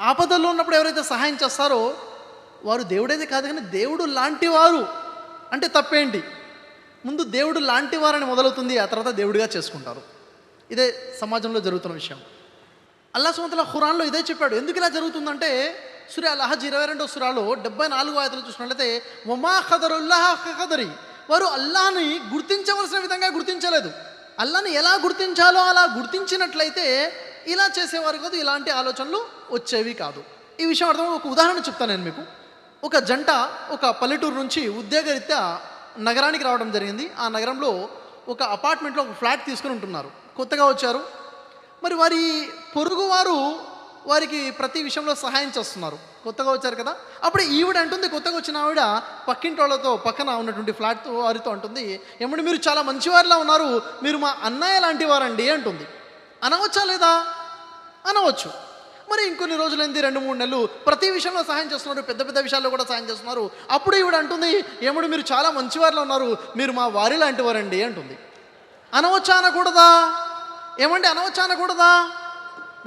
ఆపదల్లో ఉన్నప్పుడు ఎవరైతే సహాయం చేస్తారో వారు దేవుడైతే కాదు కానీ దేవుడు లాంటి వారు. అంటే తప్పేంటి? ముందు దేవుడు లాంటి వారని మొదలవుతుంది ఆ తర్వాత దేవుడిగా చేసుకుంటారు. ఇదే సమాజంలో జరుగుతున్న విషయం. అల్లా సుమంతల ఖురాన్లో ఇదే చెప్పాడు. ఎందుకు ఇలా జరుగుతుందంటే సురే అల్లాహజ్ ఇరవై రెండో సురాలో డెబ్బై నాలుగు ఆయతలు చూసినట్లయితే ఒమా ఖదరుల్లాహ ఖదరి వారు అల్లాహని గుర్తించవలసిన విధంగా గుర్తించలేదు. అల్లాని ఎలా గుర్తించాలో అలా గుర్తించినట్లయితే ఇలా చేసేవారు కాదు ఇలాంటి ఆలోచనలు వచ్చేవి కాదు. ఈ విషయం అర్థం ఒక ఉదాహరణ చెప్తాను నేను మీకు. ఒక జంట ఒక పల్లెటూరు నుంచి ఉద్యోగరీత్యా నగరానికి రావడం జరిగింది. ఆ నగరంలో ఒక అపార్ట్మెంట్లో ఒక ఫ్లాట్ తీసుకుని ఉంటున్నారు. కొత్తగా వచ్చారు. మరి వారి పొరుగువారు వారికి ప్రతి విషయంలో సహాయం చేస్తున్నారు. కొత్తగా వచ్చారు కదా. అప్పుడు ఈవిడ అంటుంది కొత్తగా వచ్చిన ఆవిడ పక్కింటి వాళ్ళతో పక్కన ఉన్నటువంటి ఫ్లాట్ వారితో అంటుంది ఏమంటే మీరు చాలా మంచివారిలా ఉన్నారు. మీరు మా అన్నయ్య లాంటి వారండి అంటుంది. అనవచ్చా లేదా? అనవచ్చు. మరి ఇంకొన్ని రోజులైంది రెండు మూడు నెలలు. ప్రతి విషయంలో సహాయం చేస్తున్నారు పెద్ద పెద్ద విషయాల్లో కూడా సహాయం చేస్తున్నారు. అప్పుడు ఈవిడ అంటుంది ఏమంటే మీరు చాలా మంచివారిలో ఉన్నారు. మీరు మా వారి లాంటి వారండి అంటుంది. అనవచ్చా అనకూడదా? ఏమంటే అనవచ్చా అనకూడదా?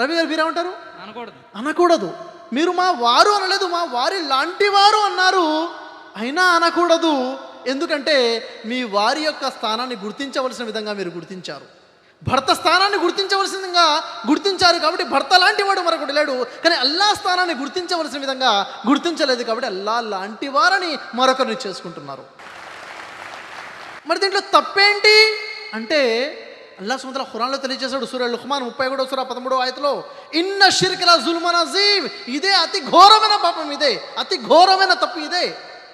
రవి గారు మీరేమంటారు? అనకూడదు. అనకూడదు. మీరు మా వారు అనలేదు మా వారి లాంటి వారు అన్నారు. అయినా అనకూడదు. ఎందుకంటే మీ వారి యొక్క స్థానాన్ని గుర్తించవలసిన విధంగా మీరు గుర్తించారు. భర్త స్థానాన్ని గుర్తించవలసిన విధంగా గుర్తించారు కాబట్టి భర్త లాంటి వాడు మరొకటి లేడు. కానీ అల్లా స్థానాన్ని గుర్తించవలసిన విధంగా గుర్తించలేదు కాబట్టి అల్లా లాంటి వారని మరొకరిని చేసుకుంటున్నారు. మరి దీంట్లో తప్పేంటి? అంటే అల్లా సుమంతల హురాన్లో తెలియజేశాడు సూర్య లుహ్మాన్ ముప్పై ఒకటో సూర పదమూడో ఆయతలో ఇన్న షిర్కల జుల్మన్ అజీమ్ ఇదే అతి ఘోరమైన పాపం ఇదే అతి ఘోరమైన తప్పు ఇదే.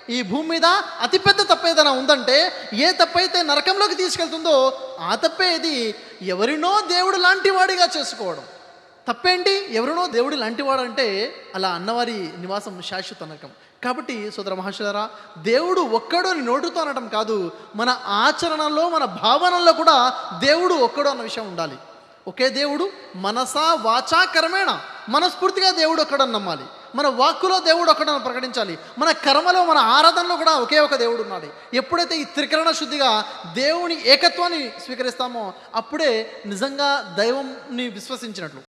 ఈ భూమి మీద అతిపెద్ద తప్పు ఏదైనా ఉందంటే ఏ తప్పైతే నరకంలోకి తీసుకెళ్తుందో ఆ తప్పే ఇది ఎవరినో దేవుడు లాంటి వాడిగా చేసుకోవడం. తప్పేంటి? ఎవరినో దేవుడు లాంటివాడు అంటే అలా అన్నవారి నివాసం శాశ్వత నరకం. కాబట్టి సోదర మహర్షులరా దేవుడు ఒక్కడు అని నోటుతో అనటం కాదు మన ఆచరణలో మన భావనల్లో కూడా దేవుడు ఒక్కడు అన్న విషయం ఉండాలి. ఒకే దేవుడు మనసా వాచా కర్మేణ. మనస్ఫూర్తిగా దేవుడు ఒక్కడని నమ్మాలి. మన వాక్కులో దేవుడు ఒక్కడని ప్రకటించాలి. మన కర్మలో మన ఆరాధనలో కూడా ఒకే ఒక దేవుడు ఉన్నాడు ఎప్పుడైతే ఈ త్రికరణ శుద్ధిగా దేవుని ఏకత్వాన్ని స్వీకరిస్తామో అప్పుడే నిజంగా దైవంని విశ్వసించినట్లు.